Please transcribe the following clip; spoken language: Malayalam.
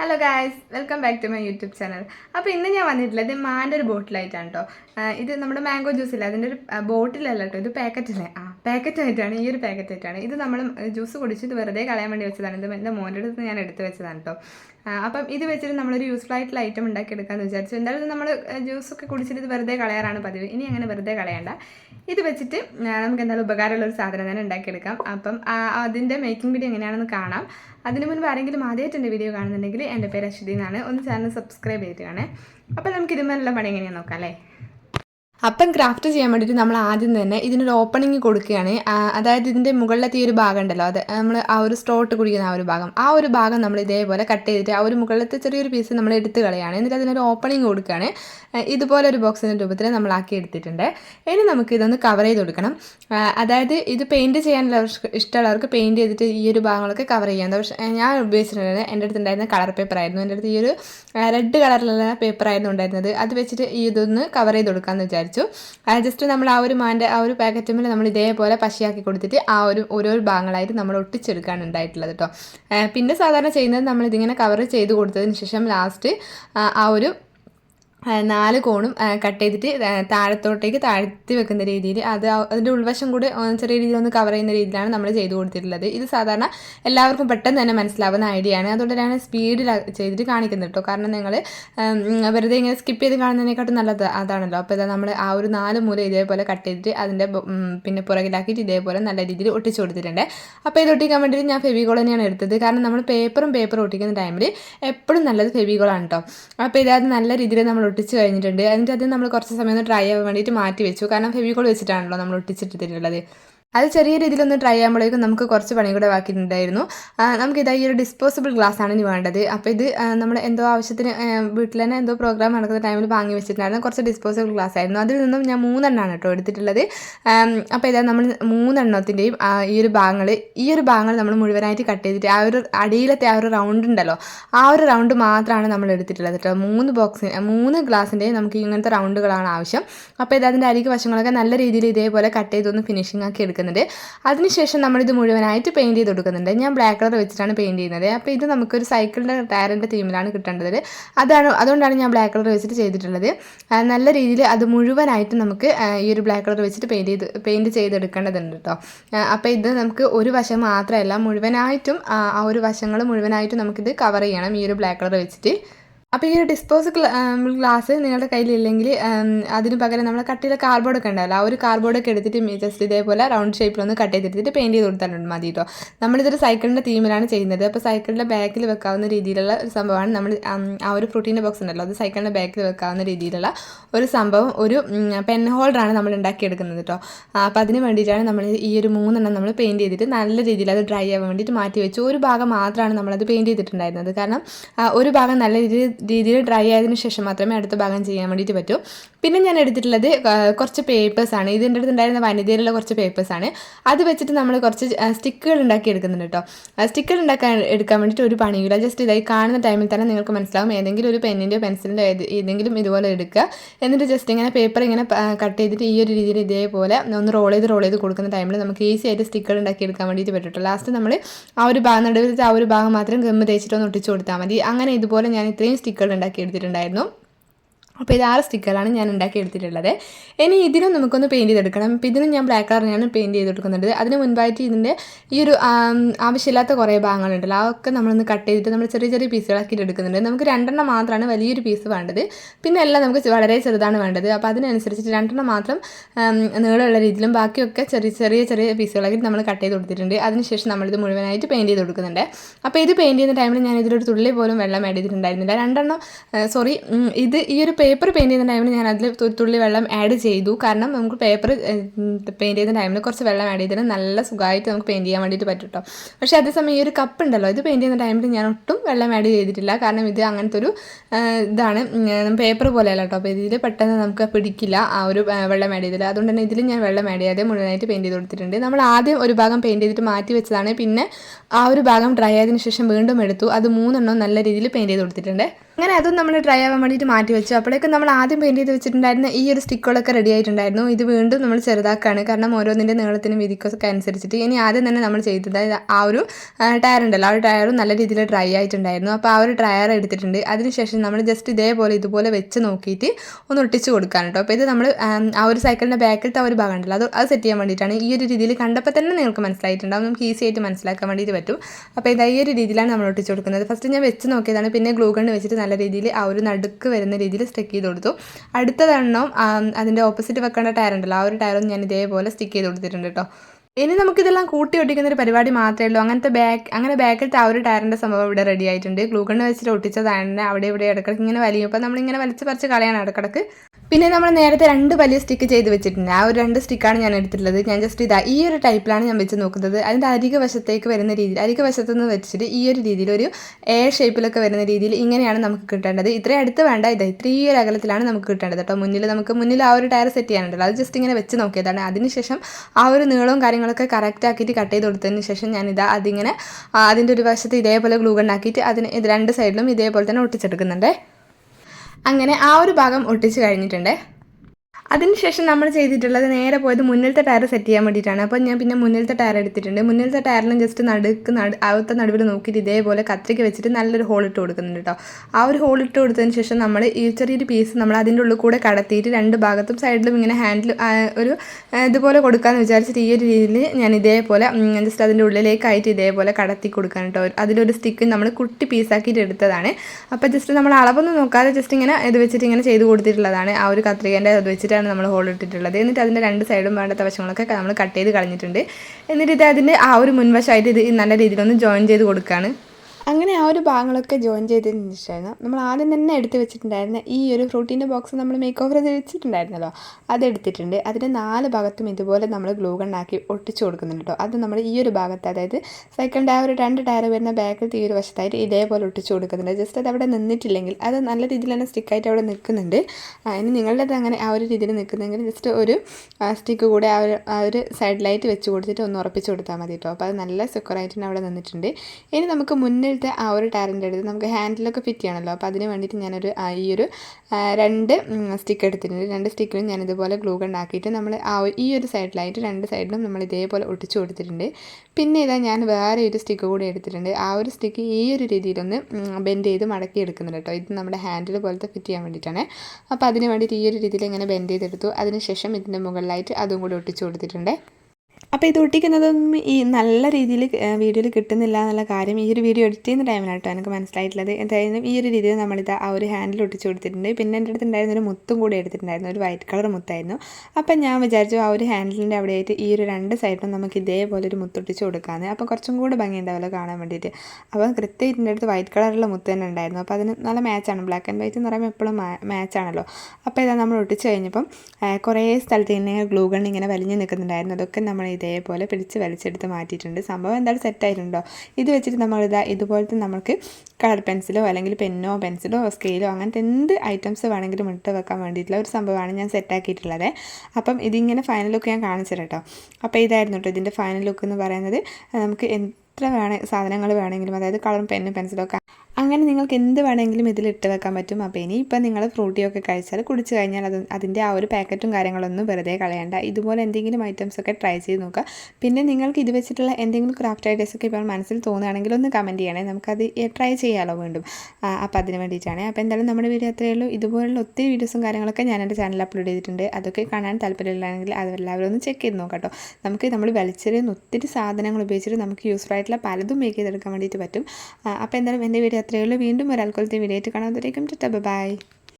Hello guys welcome back to my YouTube channel അപ്പോൾ ഇന്ന് ഞാൻ വന്നിട്ടുള്ളത് മാന്റെ ഒരു ബോട്ടിലായിട്ടാണ് കേട്ടോ ഇത് നമ്മുടെ മാംഗോ ജ്യൂസ് ഇല്ല അതിന്റെ ഒരു ബോട്ടിലല്ല കേട്ടോ ഇത് പാക്കറ്റില്ലേ? ആ പാക്കറ്റായിട്ടാണ്. ഈ ഒരു പാക്കറ്റായിട്ടാണ്. ഇത് നമ്മൾ ജ്യൂസ് കുടിച്ചിട്ട് വെറുതെ കളയാൻ വേണ്ടി വെച്ചതാണ്. ഇത് എന്റെ മോന്റെ അടുത്ത് ഞാൻ എടുത്ത് വെച്ചതാണ് കേട്ടോ അപ്പം ഇത് വെച്ചിട്ട് നമ്മളൊരു യൂസ്ഫുൾ ആയിട്ടുള്ള ഐറ്റം ഉണ്ടാക്കിയെടുക്കാമെന്ന് വിചാരിച്ചു. എന്തായാലും നമ്മൾ ജ്യൂസൊക്കെ കുടിച്ചിട്ട് ഇത് വെറുതെ കളയാറാണ് പതിവ്. ഇനി അങ്ങനെ വെറുതെ കളയണ്ട. ഇത് വെച്ചിട്ട് നമുക്ക് എന്തായാലും ഉപകാരമുള്ള ഒരു സാധനം തന്നെ ഉണ്ടാക്കിയെടുക്കാം. അപ്പം അതിന്റെ മേക്കിംഗ് വീഡിയോ എങ്ങനെയാണെന്ന് കാണാം. അതിന് മുൻപ് ആരെങ്കിലും ആദ്യമായിട്ട് എന്റെ വീഡിയോ കാണുന്നുണ്ടെങ്കിൽ എന്റെ പേര് അശ്വതി എന്നാണ്. ഒന്ന് ചാനൽ സബ്സ്ക്രൈബ് ചെയ്തിട്ട് കാണേ അപ്പം നമുക്ക് ഇതുമാനുള്ള പണി എങ്ങനെയാണെന്ന് നോക്കാം അല്ലേ? അപ്പം ക്രാഫ്റ്റ് ചെയ്യാൻ വേണ്ടിയിട്ട് നമ്മൾ ആദ്യം തന്നെ ഇതിനൊരു ഓപ്പണിങ് കൊടുക്കുകയാണ്. അതായത് ഇതിന്റെ മുകളിലത്തെ ഈ ഒരു ഭാഗം ഉണ്ടല്ലോ അത് നമ്മൾ ആ ഒരു സ്ട്രോട്ട് കുടിക്കുന്ന ആ ഒരു ഭാഗം. ആ ഒരു ഭാഗം നമ്മൾ ഇതേപോലെ കട്ട് ചെയ്തിട്ട് ആ ഒരു മുകളിലത്തെ ചെറിയൊരു പീസ് നമ്മൾ എടുത്ത് കളയാണ്. എന്നിട്ട് അതിനൊരു ഓപ്പണിങ് കൊടുക്കുകയാണ്. ഇതുപോലെ ഒരു ബോക്സിന്റെ രൂപത്തിൽ നമ്മൾ ആക്കി എടുത്തിട്ടുണ്ട്. ഇനി നമുക്ക് ഇതൊന്ന് കവർ ചെയ്ത് കൊടുക്കണം. അതായത് ഇത് പെയിന്റ് ചെയ്യാനുള്ളവർക്ക് ഇഷ്ടമുള്ളവർക്ക് പെയിന്റ് ചെയ്തിട്ട് ഈ ഒരു ഭാഗങ്ങളൊക്കെ കവർ ചെയ്യാം. പക്ഷേ ഞാൻ ഉപയോഗിച്ചിട്ടുണ്ടായിരുന്നത് എന്റെ അടുത്ത് ഉണ്ടായിരുന്ന കളർ പേപ്പർ ആയിരുന്നു. എന്റെ അടുത്ത് ഈ ഒരു റെഡ് കളറിലുള്ള പേപ്പർ ആയിരുന്നു ഉണ്ടായിരുന്നത്. അത് വെച്ചിട്ട് ഇതൊന്ന് കവർ ചെയ്ത് കൊടുക്കാമെന്ന് വിചാരിച്ചു. ജസ്റ്റ് നമ്മൾ ആ ഒരു മാന്റെ ആ ഒരു പാക്കറ്റ് മേൽ നമ്മൾ ഇതേപോലെ പശയാക്കി കൊടുത്തിട്ട് ആ ഒരു ഓരോ ഭാഗങ്ങളായിട്ട് നമ്മൾ ഒട്ടിച്ചെടുക്കാണ് ഉണ്ടായിട്ടുള്ളത് കേട്ടോ പിന്നെ സാധാരണ ചെയ്യുന്നത് നമ്മളിതിങ്ങനെ കവർ ചെയ്ത് കൊടുത്തതിന് ശേഷം ലാസ്റ്റ് ആ ഒരു നാല് കോണും കട്ട് ചെയ്തിട്ട് താഴത്തോട്ടേക്ക് താഴ്ത്തി വെക്കുന്ന രീതിയിൽ അത് അതിന്റെ ഉൾവശം കൂടി ചെറിയ രീതിയിൽ ഒന്ന് കവർ ചെയ്യുന്ന രീതിയിലാണ് നമ്മൾ ചെയ്തു കൊടുത്തിട്ടുള്ളത്. ഇത് സാധാരണ എല്ലാവർക്കും പെട്ടെന്ന് തന്നെ മനസ്സിലാവുന്ന ഐഡിയ ആണ്. അതുകൊണ്ട് ഞാൻ സ്പീഡിൽ ചെയ്തിട്ട് കാണിക്കുന്നത് കേട്ടോ. കാരണം നിങ്ങൾ വെറുതെ ഇങ്ങനെ സ്കിപ്പ് ചെയ്ത് കാണുന്നതിനെക്കാട്ടും നല്ലത് അതാണല്ലോ. അപ്പോൾ ഇതാ നമ്മൾ ആ ഒരു നാല് മൂല ഇതേപോലെ കട്ട് ചെയ്തിട്ട് അതിന്റെ പിന്നെ പുറകിലാക്കിയിട്ട് ഇതേപോലെ നല്ല രീതിയിൽ ഒട്ടിച്ചു കൊടുത്തിട്ടുണ്ട്. അപ്പോൾ ഇത് ഒട്ടിക്കാൻ വേണ്ടിയിട്ട് ഞാൻ ഫെവികോൾ തന്നെയാണ് എടുത്തത്. കാരണം നമ്മൾ പേപ്പറും പേപ്പറും ഒട്ടിക്കുന്ന ടൈമിൽ എപ്പോഴും നല്ലത് ഫെവികോളാണ് കേട്ടോ അപ്പോൾ ഇതായത് നല്ല രീതിയിൽ നമ്മൾ ഒട്ടിച്ച് കഴിഞ്ഞിട്ടുണ്ട്. എന്നിട്ട് അത് നമ്മൾ കുറച്ച് സമയം ഒന്ന് ട്രൈ ആവാൻ വേണ്ടിയിട്ട് മാറ്റി വെച്ചു. കാരണം ഫെവികോൾ വെച്ചിട്ടാണല്ലോ നമ്മൾ ഒട്ടിച്ചിട്ടിട്ടുള്ളത്. അത് ചെറിയ രീതിയിലൊന്ന് ട്രൈ ചെയ്യുമ്പോഴേക്കും നമുക്ക് കുറച്ച് പണി കൂടെ ബാക്കിയിട്ടുണ്ടായിരുന്നു നമുക്ക് ഈ ഒരു ഡിസ്പോസിബിൾ ഗ്ലാസ് ആണ് ഇനി വേണ്ടത്. അപ്പോൾ ഇത് നമ്മൾ എന്തോ ആവശ്യത്തിന് വീട്ടിൽ തന്നെ എന്തോ പ്രോഗ്രാം നടക്കുന്ന ടൈമിൽ വാങ്ങി വെച്ചിട്ടുണ്ടായിരുന്നു. കുറച്ച് ഡിസ്പോസിബിൾ ഗ്ലാസ് ആയിരുന്നു. അതിൽ നിന്നും ഞാൻ മൂന്നെണ്ണമാണ് കേട്ടോ എടുത്തിട്ടുള്ളത്. അപ്പോൾ ഇതാ നമ്മൾ മൂന്നെണ്ണത്തിന്റെയും ഈ ഒരു ഭാഗങ്ങൾ ഈ ഒരു ഭാഗങ്ങൾ നമ്മൾ മുഴുവനായിട്ട് കട്ട് ചെയ്തിട്ട് ആ ഒരു അടിയിലത്തെ ആ ഒരു റൗണ്ട് ഉണ്ടല്ലോ ആ ഒരു റൗണ്ട് മാത്രമാണ് നമ്മൾ എടുത്തിട്ടുള്ളത് കേട്ടോ. മൂന്ന് ബോക്സ് മൂന്ന് ഗ്ലാസിന്റെയും നമുക്ക് ഇങ്ങനത്തെ റൗണ്ടുകളാണ് ആവശ്യം. അപ്പോൾ ഇത് അതിന്റെ അരിക്ക് വശങ്ങളൊക്കെ നല്ല രീതിയിൽ ഇതേപോലെ കട്ട് ചെയ്തൊന്ന് ഫിനിഷിംഗ് ആക്കി എടുക്കുന്നുണ്ട് അതിനുശേഷം നമ്മളിത് മുഴുവനായിട്ട് പെയിന്റ് ചെയ്ത് കൊടുക്കുന്നുണ്ട്. ഞാൻ ബ്ലാക്ക് കളർ വെച്ചിട്ടാണ് പെയിന്റ് ചെയ്യുന്നത്. അപ്പോൾ ഇത് നമുക്കൊരു സൈക്കിളിന്റെ ടയറിന്റെ തീമിലാണ് കിട്ടേണ്ടത്. അതാണ് അതുകൊണ്ടാണ് ഞാൻ ബ്ലാക്ക് കളർ വെച്ചിട്ട് ചെയ്തിട്ടുള്ളത്. നല്ല രീതിയിൽ അത് മുഴുവനായിട്ട് നമുക്ക് ഈ ഒരു ബ്ലാക്ക് കളർ വെച്ചിട്ട് പെയിന്റ് ചെയ്ത് പെയിന്റ് ചെയ്തെടുക്കേണ്ടതുണ്ട് കേട്ടോ അപ്പോൾ ഇത് നമുക്ക് ഒരു വശം മാത്രമല്ല മുഴുവനായിട്ടും ആ ഒരു വശങ്ങൾ മുഴുവനായിട്ടും നമുക്കിത് കവർ ചെയ്യണം ഈ ഒരു ബ്ലാക്ക് കളർ വെച്ചിട്ട്. അപ്പോൾ ഈ ഒരു ഡിസ്പോസിബിൾ ഗ്ലാസ് നിങ്ങളുടെ കയ്യിലില്ലെങ്കിൽ അതിന് പകരം നമ്മൾ കട്ടിയുള്ള കാർഡ്ബോർഡ് ഒക്കെ ഉണ്ടാവില്ല ആ ഒരു കാർബോർഡ് ഒക്കെ എടുത്തിട്ട് ജസ്റ്റ് ഇതേപോലെ റൗണ്ട് ഷേപ്പിലൊന്ന് കട്ട് ചെയ്തെടുത്തിട്ട് പെയിന്റ് ചെയ്ത് കൊടുത്താൽ മതി കേട്ടോ നമ്മളിതൊരു സൈക്കിളിന്റെ തീമിലാണ് ചെയ്യുന്നത്. അപ്പോൾ സൈക്കിളിന്റെ ബാക്കിൽ വെക്കാവുന്ന രീതിയിലുള്ള ഒരു സംഭവമാണ് നമ്മൾ ആ ഒരു പ്രോട്ടീന്റെ ബോക്സ് ഉണ്ടല്ലോ അത് സൈക്കിളിന്റെ ബാക്കിൽ വെക്കാവുന്ന രീതിയിലുള്ള ഒരു സംഭവം ഒരു പെൻ ഹോൾഡറാണ് നമ്മൾ ഉണ്ടാക്കിയെടുക്കുന്നത് കേട്ടോ അപ്പോൾ അതിന് വേണ്ടിയിട്ടാണ് നമ്മൾ ഈ ഒരു മൂന്നെണ്ണം നമ്മൾ പെയിന്റ് ചെയ്തിട്ട് നല്ല രീതിയിൽ അത് ഡ്രൈ ആവാൻ വേണ്ടിയിട്ട് മാറ്റി വെച്ചു ഒരു ഭാഗം മാത്രമാണ് നമ്മളത് പെയിന്റ് ചെയ്തിട്ടുണ്ടായിരുന്നത്. കാരണം ഒരു ഭാഗം നല്ല രീതിയിൽ രീതിയിൽ ഡ്രൈ ആയതിനു ശേഷം മാത്രമേ അടുത്ത ഭാഗം ചെയ്യാൻ വേണ്ടിയിട്ട് പറ്റൂ. പിന്നെ ഞാൻ എടുത്തിട്ടുള്ളത് കുറച്ച് പേപ്പേഴ്സാണ് ഇതിന്റെ അടുത്ത് ഉണ്ടായിരുന്ന വനിതയിലുള്ള കുറച്ച് പേപ്പേഴ്സാണ് അത് വെച്ചിട്ട് നമ്മൾ കുറച്ച് സ്റ്റിക്കുകൾ ഉണ്ടാക്കി എടുക്കുന്നുണ്ട് കേട്ടോ. സ്റ്റിക്കുകൾ ഉണ്ടാക്കാൻ എടുക്കാൻ വേണ്ടിയിട്ട് ഒരു പണിയില്ല ജസ്റ്റ് ഇതായി കാണുന്ന ടൈമിൽ തന്നെ നിങ്ങൾക്ക് മനസ്സിലാവും ഏതെങ്കിലും ഒരു പെന്നിന്റെയോ പെൻസിലിന്റെയോ ഏതെങ്കിലും ഇതുപോലെ എടുക്കുക. എന്നിട്ട് ജസ്റ്റ് ഇങ്ങനെ പേപ്പർ ഇങ്ങനെ കട്ട് ചെയ്തിട്ട് ഈ ഒരു രീതിയിൽ ഇതേപോലെ ഒന്ന് റോൾ ചെയ്ത് റോൾ ചെയ്ത് കൊടുക്കുന്ന ടൈമിൽ നമുക്ക് ഈസി ആയിട്ട് സ്റ്റിക്കുകൾ ഉണ്ടാക്കി എടുക്കാൻ വേണ്ടിയിട്ട് പറ്റും ലാസ്റ്റ് നമ്മൾ ആ ഒരു ഭാഗം നടുവിലത്തെ ആ ഒരു ഭാഗം മാത്രം ഗമ്മ് തേച്ചിട്ടൊന്ന് ഒട്ടിച്ച് കൊടുത്താൽ മതി. അങ്ങനെ ഇതുപോലെ ഞാൻ ഇത്രയും സ്റ്റിക്കുകൾ ഉണ്ടാക്കി എടുത്തിട്ടുണ്ടായിരുന്നു അപ്പോൾ ഇത് ആറ് സ്റ്റിക്കറാണ് ഞാൻ ഉണ്ടാക്കി എടുത്തിട്ടുള്ളത്. ഇനി ഇതിനും നമുക്കൊന്ന് പെയിന്റ് ചെയ്തെടുക്കണം. അപ്പോൾ ഇതിനും ഞാൻ ബ്ലാക്ക് കളറിനാണ് പെയിന്റ് ചെയ്ത് കൊടുക്കുന്നത് അതിന് മുൻപായിട്ട് ഇതിന്റെ ഈ ഒരു ആവശ്യമില്ലാത്ത കുറേ ഭാഗങ്ങളുണ്ടല്ലോ. അതൊക്കെ നമ്മളൊന്ന് കട്ട് ചെയ്തിട്ട് നമ്മൾ ചെറിയ ചെറിയ പീസുകളാക്കിയിട്ട് എടുക്കുന്നുണ്ട്. നമുക്ക് രണ്ടെണ്ണം മാത്രമാണ് വലിയൊരു പീസ് വേണ്ടത്. പിന്നെ എല്ലാം നമുക്ക് വളരെ ചെറുതാണ് വേണ്ടത്. അപ്പോൾ അതിനനുസരിച്ചിട്ട് രണ്ടെണ്ണം മാത്രം നീളമുള്ള രീതിയിലും ബാക്കിയൊക്കെ ചെറിയ ചെറിയ ചെറിയ പീസുകളാക്കി നമ്മൾ കട്ട് ചെയ്ത് കൊടുത്തിട്ടുണ്ട്. അതിനുശേഷം നമ്മളിത് മുഴുവനായിട്ട് പെയിന്റ് ചെയ്ത് കൊടുക്കുന്നുണ്ട്. അപ്പോൾ ഇത് പെയിന്റ് ചെയ്യുന്ന ടൈമിൽ ഞാൻ ഇതിലൊരു തുള്ളി പോലും വെള്ളം ആഡ് ചെയ്തിട്ടുണ്ടായിരുന്നില്ല. രണ്ടെണ്ണം സോറി ഇത് ഈ ഒരു പേപ്പർ പെയിന്റ് ചെയ്യുന്ന ടൈമിൽ ഞാൻ അതിൽ തുള്ളി വെള്ളം ആഡ് ചെയ്തു. കാരണം നമുക്ക് പേപ്പർ പെയിന്റ് ചെയ്യുന്ന ടൈമിൽ കുറച്ച് വെള്ളം ആഡ് ചെയ്താൽ നല്ല സുഖമായിട്ട് നമുക്ക് പെയിന്റ് ചെയ്യാൻ വേണ്ടിയിട്ട് പറ്റും കേട്ടോ പക്ഷേ അതേസമയം ഈ ഒരു കപ്പ് ഉണ്ടല്ലോ ഇത് പെയിന്റ് ചെയ്യുന്ന ടൈമിൽ ഞാൻ ഒട്ടും വെള്ളം ആഡ് ചെയ്തിട്ടില്ല. കാരണം ഇത് അങ്ങനത്തെ ഒരു ഇതാണ്. പേപ്പർ പോലെയല്ല കേട്ടോ അപ്പോൾ ഇതിൽ പെട്ടെന്ന് നമുക്ക് പിടിക്കില്ല ആ ഒരു വെള്ളം ആഡ് ചെയ്തില്ല അതുകൊണ്ട് തന്നെ ഇതിൽ ഞാൻ വെള്ളം ആഡ് ചെയ്യാതെ മുഴുവനായിട്ട് പെയിന്റ് ചെയ്ത് കൊടുത്തിട്ടുണ്ട്. നമ്മൾ ആദ്യം ഒരു ഭാഗം പെയിന്റ് ചെയ്തിട്ട് മാറ്റി വെച്ചതാണ്. പിന്നെ ആ ഒരു ഭാഗം ഡ്രൈ ആയതിനു ശേഷം വീണ്ടും എടുത്തു. അത് മൂന്നെണ്ണം നല്ല രീതിയിൽ പെയിന്റ് ചെയ്ത് കൊടുത്തിട്ടുണ്ട്. അങ്ങനെ അതും നമ്മൾ ഡ്രൈ ആവാൻ വേണ്ടിയിട്ട് മാറ്റി വെച്ചു. അപ്പോഴേ അപ്പോഴേക്കും നമ്മൾ ആദ്യം പെയിന്റ് ചെയ്ത് വെച്ചിട്ടുണ്ടായിരുന്ന ഈ ഒരു സ്റ്റിക്കുകളൊക്കെ റെഡി ആയിട്ടുണ്ടായിരുന്നു. ഇത് വീണ്ടും നമ്മൾ ചെറുതാക്കുകയാണ് കാരണം ഓരോന്നിന്റെ നീളത്തിനും വിധിക്കൊക്കെ അനുസരിച്ചിട്ട് ഇനി ആദ്യം തന്നെ നമ്മൾ ചെയ്തത് ആ ഒരു ടയർ ഉണ്ടല്ലോ. ആ ഒരു ടയറും നല്ല രീതിയിൽ ഡ്രൈ ആയിട്ടുണ്ടായിരുന്നു. അപ്പോൾ ആ ഒരു ടയർ എടുത്തിട്ടുണ്ട്. അതിനുശേഷം നമ്മൾ ജസ്റ്റ് ഇതേപോലെ ഇതുപോലെ വെച്ച് നോക്കിയിട്ട് ഒന്ന് ഒട്ടിച്ച് കൊടുക്കാൻ കേട്ടോ. അപ്പോൾ ഇത് നമ്മൾ ആ ഒരു സൈക്കിളിന്റെ ബാക്കിലത്തെ ആ ഒരു ഭാഗം ഉണ്ടല്ലോ. അത് അത് സെറ്റ് ചെയ്യാൻ വേണ്ടിയിട്ടാണ് ഈ ഒരു രീതിയിൽ കണ്ടപ്പോൾ തന്നെ നിങ്ങൾക്ക് മനസ്സിലായിട്ടുണ്ടാവും. നമുക്ക് ഈസി ആയിട്ട് മനസ്സിലാക്കാൻ വേണ്ടിയിട്ട് പറ്റും. അപ്പോൾ ഇതായ ഈ ഒരു രീതിയിലാണ് നമ്മൾ ഒട്ടിച്ച് കൊടുക്കുന്നത്. ഫസ്റ്റ് ഞാൻ വെച്ച് നോക്കിയതാണ്. പിന്നെ ഗ്ലൂ ഗണ്ണ് വെച്ചിട്ട് രീതിയിൽ ആ ഒരു നടുക്ക് വരുന്ന രീതിയിൽ സ്റ്റിക്ക് ചെയ്ത് കൊടുത്തു. അടുത്തതെണ്ണം അതിന്റെ ഓപ്പോസിറ്റ് വെക്കേണ്ട ടയർ ഉണ്ടല്ലോ. ആ ഒരു ടയറും ഞാൻ ഇതേപോലെ സ്റ്റിക്ക് ചെയ്ത് കൊടുത്തിട്ടുണ്ട് കേട്ടോ. ഇനി നമുക്കിതെല്ലാം കൂട്ടി ഒട്ടിക്കുന്ന ഒരു പരിപാടി മാത്രമേ ഉള്ളൂ. അങ്ങനത്തെ ബാക്ക് അങ്ങനെ ബാക്കിലത്തെ ആ ഒരു ടയറിന്റെ സംഭവം ഇവിടെ റെഡി ആയിട്ടുണ്ട്. ഗ്ലൂ വെച്ചിട്ട് ഒട്ടിച്ചതാണ്. അവിടെ ഇവിടെ ഇടക്കിടക്ക് ഇങ്ങനെ വലിയും. അപ്പോൾ നമ്മളിങ്ങനെ വലിച്ച് പറിച്ച് കളയാണ് ഇടക്കിടക്ക് പിന്നെ നമ്മൾ നേരത്തെ രണ്ട് വലിയ സ്റ്റിക്ക് ചെയ്ത് വെച്ചിട്ടുണ്ട്. ആ ഒരു രണ്ട് സ്റ്റിക്കാണ് ഞാൻ എടുത്തിട്ടുള്ളത്. ഞാൻ ജസ്റ്റ് ഇതാ ഈ ഒരു ടൈപ്പിലാണ് ഞാൻ വെച്ച് നോക്കുന്നത്. അതിന്റെ അരിക വശത്തേക്ക് വരുന്ന രീതിയിൽ അരിക വശത്തു നിന്ന് വെച്ചിട്ട് ഈ ഒരു രീതിയിൽ ഒരു എ ഷേപ്പിലൊക്കെ വരുന്ന രീതിയിൽ ഇങ്ങനെയാണ് നമുക്ക് കിട്ടേണ്ടത്. ഇത്രയും അടുത്ത് വേണ്ട ഇതാ ഇത്രയും ഈ ഒരു അകലത്തിലാണ് നമുക്ക് കിട്ടേണ്ടത് കേട്ടോ. മുന്നിൽ നമുക്ക് മുന്നിൽ ആ ഒരു ടയർ സെറ്റ് ചെയ്യാനുണ്ടല്ലോ. അത് ജസ്റ്റ് ഇങ്ങനെ വെച്ച് നോക്കിയതാണ്. അതിനുശേഷം ആ ഒരു നീളവും കാര്യങ്ങളൊക്കെ കറക്റ്റ് ആക്കിയിട്ട് കട്ട് ചെയ്ത് കൊടുത്തതിന് ശേഷം ഞാൻ ഇതാ അതിങ്ങനെ അതിന്റെ ഒരു വശത്ത് ഇതേപോലെ ഗ്ലൂ ഗണ്ണാക്കിയിട്ട് അതിന് രണ്ട് സൈഡിലും ഇതേപോലെ തന്നെ ഒട്ടിച്ചെടുക്കുന്നുണ്ട്. അങ്ങനെ ആ ഒരു ഭാഗം ഒട്ടിച്ച് കഴിഞ്ഞിട്ടുണ്ട്. അതിനുശേഷം നമ്മൾ ചെയ്തിട്ടുള്ളത് നേരെ പോയത് മുന്നിലത്തെ ടയർ സെറ്റ് ചെയ്യാൻ വേണ്ടിയിട്ടാണ്. അപ്പോൾ ഞാൻ പിന്നെ മുന്നിലത്തെ ടയർ എടുത്തിട്ടുണ്ട്. മുന്നിലത്തെ ടയറിലും ജസ്റ്റ് നടുക്ക് നടു അകത്തെ നടുവിൽ നോക്കിയിട്ട് ഇതേപോലെ കത്രിക വെച്ചിട്ട് നല്ലൊരു ഹോൾ ഇട്ട് കൊടുക്കുന്നുണ്ട് കേട്ടോ. ആ ഒരു ഹോൾ ഇട്ട് കൊടുത്തതിന് ശേഷം നമ്മൾ ഈ ചെറിയൊരു പീസ് നമ്മൾ അതിന്റെ ഉള്ളിൽ കൂടെ കടത്തിയിട്ട് രണ്ട് ഭാഗത്തും സൈഡിലും ഇങ്ങനെ ഹാൻഡിൽ ഒരു ഇതുപോലെ കൊടുക്കാമെന്ന് വിചാരിച്ചിട്ട് ഈ ഒരു രീതിയിൽ ഞാൻ ഇതേപോലെ ജസ്റ്റ് അതിന്റെ ഉള്ളിലേക്കായിട്ട് ഇതേപോലെ കടത്തി കൊടുക്കാൻ കേട്ടോ. അതിലൊരു സ്റ്റിക്ക് നമ്മൾ കുട്ടി പീസാക്കിയിട്ട് എടുത്തതാണ്. അപ്പോൾ ജസ്റ്റ് നമ്മൾ അളവൊന്നും നോക്കാതെ ജസ്റ്റ് ഇങ്ങനെ ഇത് വെച്ചിട്ട് ഇങ്ങനെ ചെയ്ത് കൊടുത്തിട്ടുള്ളതാണ് ആ ഒരു കത്രികേന്റെ അത് വെച്ചിട്ട്. ആണ് നമ്മൾ ഹോൾ ഇട്ടിട്ടുള്ളത്. എന്നിട്ട് അതിന്റെ രണ്ട് സൈഡും വേണ്ടാത്ത വശങ്ങളൊക്കെ നമ്മൾ കട്ട് ചെയ്ത് കളഞ്ഞിട്ടുണ്ട്. എന്നിട്ട് ഇത് അതിന്റെ ആ ഒരു മുൻവശമായിട്ട് ഇത് നല്ല രീതിയിലൊന്ന് ജോയിൻ ചെയ്ത് കൊടുക്കുകയാണ് അങ്ങനെ ആ ഒരു ഭാഗങ്ങളൊക്കെ ജോയിൻ ചെയ്തതിന് ശേഷം നമ്മൾ ആദ്യം തന്നെ എടുത്ത് വെച്ചിട്ടുണ്ടായിരുന്ന ഈ ഒരു ഫ്രൂട്ടീന്റെ ബോക്സ് നമ്മൾ മേക്ക് ഓവർ ചെയ്ത് വെച്ചിട്ടുണ്ടായിരുന്നല്ലോ. അതെടുത്തിട്ടുണ്ട് അതിന്റെ നാല് ഭാഗത്തും ഇതുപോലെ നമ്മൾ ഗ്ലൂ ഗണ്ണാക്കി ഒട്ടിച്ചു കൊടുക്കുന്നുണ്ട് കേട്ടോ അത് നമ്മൾ ഈ ഒരു ഭാഗത്ത് അതായത് സെക്കൻഡ് ആ ഒരു രണ്ട് ടയർ വരുന്ന ബാക്കിൽ ഈ ഒരു വശത്തായിട്ട് ഇതേപോലെ ഒട്ടിച്ചു കൊടുക്കുന്നുണ്ട്. ജസ്റ്റ് അത് അവിടെ നിന്നിട്ടില്ലെങ്കിൽ അത് നല്ല രീതിയിൽ തന്നെ സ്റ്റിക്കായിട്ട് അവിടെ നിൽക്കുന്നുണ്ട്. ഇനി നിങ്ങളുടേത് അങ്ങനെ ആ ഒരു രീതിയിൽ നിൽക്കുന്നെങ്കിൽ ജസ്റ്റ് ഒരു സ്റ്റിക്ക് കൂടെ ആ ഒരു ആ ഒരു സൈഡിലായിട്ട് വെച്ച് കൊടുത്തിട്ട് ഒന്ന് ഉറപ്പിച്ച് കൊടുത്താൽ മതി കേട്ടോ അപ്പോൾ അത് നല്ല സെക്യൂറായിട്ട് അവിടെ നിന്നിട്ടുണ്ട്. ഇനി നമുക്ക് മുന്നിൽ മുന്നിലത്തെ ആ ഒരു ടയറിന്റെ അടുത്ത് നമുക്ക് ഹാൻഡിലൊക്കെ ഫിറ്റ് ചെയ്യണമല്ലോ. അപ്പോൾ അതിന് വേണ്ടിയിട്ട് ഞാനൊരു ഈ ഒരു രണ്ട് സ്റ്റിക്ക് എടുത്തിട്ടുണ്ട്. രണ്ട് സ്റ്റിക്കിലും ഞാൻ ഇതുപോലെ ഗ്ലൂ കണ്ടാക്കിയിട്ട് നമ്മൾ ആ ഈ ഒരു സൈഡിലായിട്ട് രണ്ട് സൈഡിലും നമ്മൾ ഇതേപോലെ ഒട്ടിച്ചു കൊടുത്തിട്ടുണ്ട്. പിന്നെ ഇതാ ഞാൻ വേറെ ഒരു സ്റ്റിക്ക് കൂടി എടുത്തിട്ടുണ്ട്. ആ ഒരു സ്റ്റിക്ക് ഈ ഒരു രീതിയിലൊന്ന് ബെൻഡ് ചെയ്ത് മടക്കി എടുക്കുന്നുണ്ട് കേട്ടോ. ഇത് നമ്മുടെ ഹാൻഡിൽ പോലത്തെ ഫിറ്റ് ചെയ്യാൻ വേണ്ടിയിട്ടാണ്. അപ്പോൾ അതിന് വേണ്ടിയിട്ട് ഈ ഒരു രീതിയിൽ ഇങ്ങനെ ബെൻഡ് ചെയ്തെടുത്തു. അതിനുശേഷം ഇതിന്റെ മുകളിലായിട്ട് അതും കൂടി ഒട്ടിച്ചു കൊടുത്തിട്ടുണ്ട്. അപ്പോൾ ഇത് ഒട്ടിക്കുന്നതൊന്നും ഈ നല്ല രീതിയിൽ വീഡിയോയിൽ കിട്ടുന്നില്ല എന്നുള്ള കാര്യം ഈ ഒരു വീഡിയോ എഡിറ്റ് ചെയ്യുന്ന ടൈമിലാട്ടോ എനിക്ക് മനസ്സിലായിട്ടുള്ളത്. എന്തായാലും ഈ ഒരു രീതിയിൽ നമ്മളിത് ആ ഒരു ഹാൻഡിൽ ഒട്ടിച്ച് കൊടുത്തിട്ടുണ്ട്. പിന്നെ എന്റെ അടുത്ത് ഉണ്ടായിരുന്ന ഒരു മുത്തും കൂടി എടുത്തിട്ടുണ്ടായിരുന്നു. ഒരു വൈറ്റ് കളർ മുത്തായിരുന്നു. അപ്പം ഞാൻ വിചാരിച്ചു ആ ഒരു ഹാൻഡിലിന്റെ അവിടെയായിട്ട് ഈ ഒരു രണ്ട് സൈഡിലും നമുക്ക് ഇതേപോലെ ഒരു മുത്തൊട്ടിച്ച് കൊടുക്കാമെന്ന് അപ്പോൾ കുറച്ചും കൂടി ഉണ്ടാവുമല്ലോ കാണാൻ വേണ്ടിയിട്ട്. അപ്പോൾ കൃത്യമായിട്ട് എന്റെ അടുത്ത് വൈറ്റ് കളറുള്ള മുത്ത് തന്നെ ഉണ്ടായിരുന്നു. അപ്പോൾ അതിന് നല്ല മാച്ചാണ് ബ്ലാക്ക് ആൻഡ് വൈറ്റ് എന്ന് പറയുമ്പോൾ എപ്പോഴും മാച്ചാണല്ലോ അപ്പോൾ ഇതാ നമ്മൾ ഒട്ടിച്ച് കഴിഞ്ഞപ്പം കുറേ സ്ഥലത്ത് ഇങ്ങനെ ഗ്ലൂ ഗൺ ഇങ്ങനെ വലിഞ്ഞ് നിൽക്കുന്നുണ്ടായിരുന്നു. അതൊക്കെ നമ്മൾ ഇതേപോലെ പിടിച്ച് വലിച്ചെടുത്ത് മാറ്റിയിട്ടുണ്ട്. സംഭവം എന്തായാലും സെറ്റായിട്ടുണ്ടോ? ഇത് വെച്ചിട്ട് നമ്മൾ ഇതാ ഇതുപോലത്തെ നമുക്ക് കളർ പെൻസിലോ അല്ലെങ്കിൽ പെന്നോ പെൻസിലോ സ്കെയിലോ അങ്ങനത്തെ എന്ത് ഐറ്റംസ് വേണമെങ്കിലും ഇട്ട് വെക്കാൻ വേണ്ടിയിട്ടുള്ള ഒരു സംഭവമാണ് ഞാൻ സെറ്റാക്കിയിട്ടുള്ളത്. അപ്പം ഇതിങ്ങനെ ഫൈനൽ ലുക്ക് ഞാൻ കാണിച്ചു കേട്ടോ. അപ്പോൾ ഇതായിരുന്നു കേട്ടോ ഇതിന്റെ ഫൈനൽ ലുക്ക് എന്ന് പറയുന്നത്. നമുക്ക് എത്ര വേണേ സാധനങ്ങൾ വേണമെങ്കിലും അതായത് കളറും പെന്നും പെൻസിലൊക്കെ അങ്ങനെ നിങ്ങൾക്ക് എന്ത് വേണമെങ്കിലും ഇതിൽ ഇട്ട് വെക്കാൻ പറ്റും. അപ്പോൾ ഇനി ഇപ്പം നിങ്ങൾ ഫ്രൂട്ടിയൊക്കെ കഴിച്ചാൽ കുടിച്ച് കഴിഞ്ഞാൽ അത് അതിന്റെ ആ ഒരു പാക്കറ്റും കാര്യങ്ങളൊന്നും വെറുതെ കളയണ്ട. ഇതുപോലെ എന്തെങ്കിലും ഐറ്റംസ് ഒക്കെ ട്രൈ ചെയ്ത് നോക്കുക. പിന്നെ നിങ്ങൾക്ക് ഇത് വെച്ചിട്ടുള്ള എന്തെങ്കിലും ക്രാഫ്റ്റ് ഐഡിയസ് ഒക്കെ ഇപ്പോൾ മനസ്സിൽ തോന്നുകയാണെങ്കിൽ ഒന്ന് കമന്റ് ചെയ്യണേ. നമുക്കത് ട്രൈ ചെയ്യാമല്ലോ വീണ്ടും. അപ്പോൾ അതിന് വേണ്ടിയിട്ടാണ്. അപ്പോൾ എന്തായാലും നമ്മുടെ വീഡിയോ അത്രയേ ഉള്ളൂ. ഇതുപോലുള്ള ഒത്തിരി വീഡിയോസും കാര്യങ്ങളൊക്കെ ഞാൻ എന്റെ ചാനലിൽ അപ്ലോഡ് ചെയ്തിട്ടുണ്ട്. അതൊക്കെ കാണാൻ താല്പര്യമില്ലാണെങ്കിൽ അതെല്ലാവരും ഒന്ന് ചെക്ക് ചെയ്ത് നോക്കാം നമുക്ക് നമ്മൾ വലിച്ചെറിയുന്ന ഒത്തിരി സാധനങ്ങൾ ഉപയോഗിച്ചിട്ട് നമുക്ക് യൂസ്ഫുൾ ആയിട്ടുള്ള പലതും മേക്ക് ചെയ്തെടുക്കാൻ വേണ്ടിയിട്ട് പറ്റും. അപ്പോൾ എന്തായാലും എന്റെ വീഡിയോ ഉള്ളൂ വീണ്ടും ഒരാൾക്കൊലത്തെ വീഡിയോ ആയിട്ട് കാണാൻ ബൈ